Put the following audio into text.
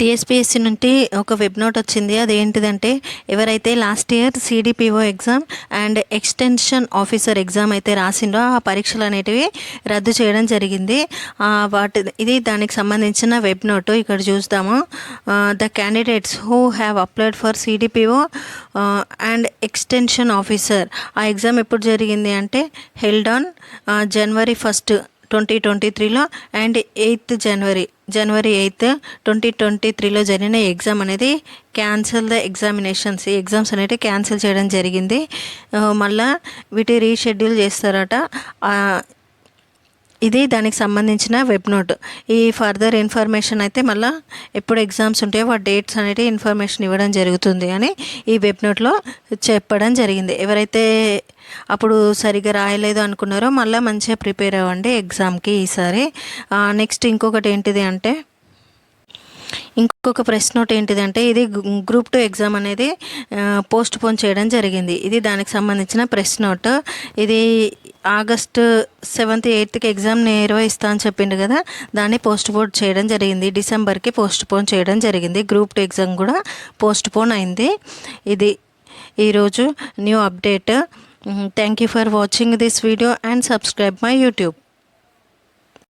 TSPSC నుండి ఒక web note వచ్చింది. అదేంటిదంటే ఎవరైతే last year CDPO exam and extension officer exam అయితే రాసిండ్రో ఆ పరీక్షలు అనేటివి రద్దు చేయడం జరిగింది. వాటి ఇది దానికి సంబంధించిన వెబ్ నోట్. ఇక్కడ చూస్తాము. The candidates who have applied for CDPO and extension officer ఆ ఎగ్జామ్ ఎప్పుడు జరిగింది అంటే held on January first twenty twenty త్రీలో and eighth January January eighth twenty twenty త్రీలో జరిగిన ఎగ్జామ్ అనేది క్యాన్సిల్ ద ఎగ్జామినేషన్స్. ఈ ఎగ్జామ్స్ అనేవి క్యాన్సిల్ చేయడం జరిగింది. మళ్ళా వీటి రీషెడ్యూల్ చేస్తారట. ఇది దానికి సంబంధించిన వెబ్ నోట్. ఈ ఫర్దర్ ఇన్ఫర్మేషన్ అయితే మళ్ళీ ఎప్పుడు ఎగ్జామ్స్ ఉంటాయో వాటి డేట్స్ అనేవి ఇన్ఫర్మేషన్ ఇవ్వడం జరుగుతుంది అని ఈ వెబ్ నోట్లో చెప్పడం జరిగింది. ఎవరైతే అప్పుడు సరిగా రాయలేదు అనుకున్నారో మళ్ళీ మంచిగా ప్రిపేర్ అవ్వండి ఎగ్జామ్కి ఈసారి. నెక్స్ట్ ఇంకొకటి ఏంటిది అంటే ఇంకొక ప్రెస్ నోట్ ఏంటిదంటే ఇది గ్రూప్ టూ ఎగ్జామ్ అనేది పోస్ట్ పోన్ చేయడం జరిగింది. ఇది దానికి సంబంధించిన ప్రెస్ నోట్. ఇది ఆగస్ట్ సెవెంత్ ఎయిత్కి ఎగ్జామ్ నిర్వహిస్తా అని చెప్పిండు కదా దాన్ని పోస్ట్ పోన్ చేయడం జరిగింది. డిసెంబర్కి పోస్ట్ పోన్ చేయడం జరిగింది. గ్రూప్ టూ ఎగ్జామ్ కూడా పోస్ట్ పోన్ అయింది. ఇది ఈరోజు new update. Thank you for watching this video and subscribe my YouTube.